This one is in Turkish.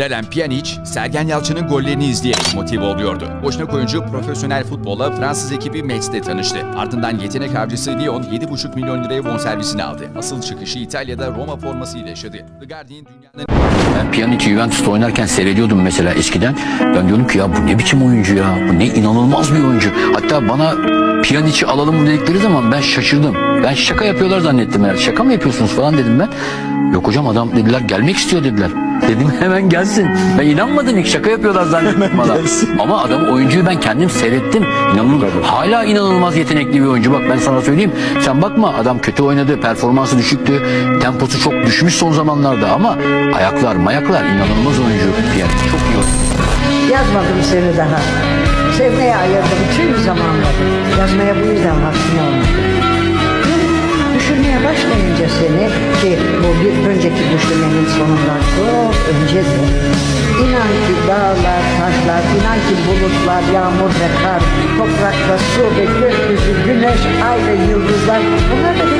Relen Pjanic, Sergen Yalçın'ın gollerini izleyerek motive oluyordu. Boşnak oyuncu profesyonel futbolla Fransız ekibi Metz'te tanıştı. Ardından yetenek avcısı Lyon 7,5 milyon liraya bonservisini aldı. Asıl çıkışı İtalya'da Roma formasıyla yaşadı. The Guardian Ben Pjanic'i Juventus'ta oynarken seyrediyordum mesela eskiden. Ben diyordum ki ya bu ne biçim oyuncu ya? Bu ne inanılmaz bir oyuncu. Hatta bana Pjanic'i alalım dedikleri zaman ben şaşırdım. Ben şaka yapıyorlar zannettim herhalde. Şaka mı yapıyorsunuz falan dedim ben. Yok hocam adam dediler gelmek istiyor dediler. Dedim hemen gelsin. Ben inanmadım ilk şaka yapıyorlar zannettim bana. Ama adam oyuncuyu ben kendim seyrettim. İnanılmaz. Hala inanılmaz yetenekli bir oyuncu. Bak ben sana söyleyeyim. Sen bakma adam kötü oynadı. Performansı düşüktü. Temposu çok düşmüş son zamanlarda ama ayaklar mayaklar inanılmaz oyuncu. Yani çok iyi oyuncu. Yazmadım seni daha. Sevmeye ayırdım tüm zamanları. Yazmaya bu yüzden vaktim olmadı. Önceki düşünmenin sonundan çok öncedir. İnan ki dağlar, taşlar, inan ki bulutlar, yağmur ve kar, toprak ve su ve gökyüzü, güneş, ay ve yıldızlar bunlar da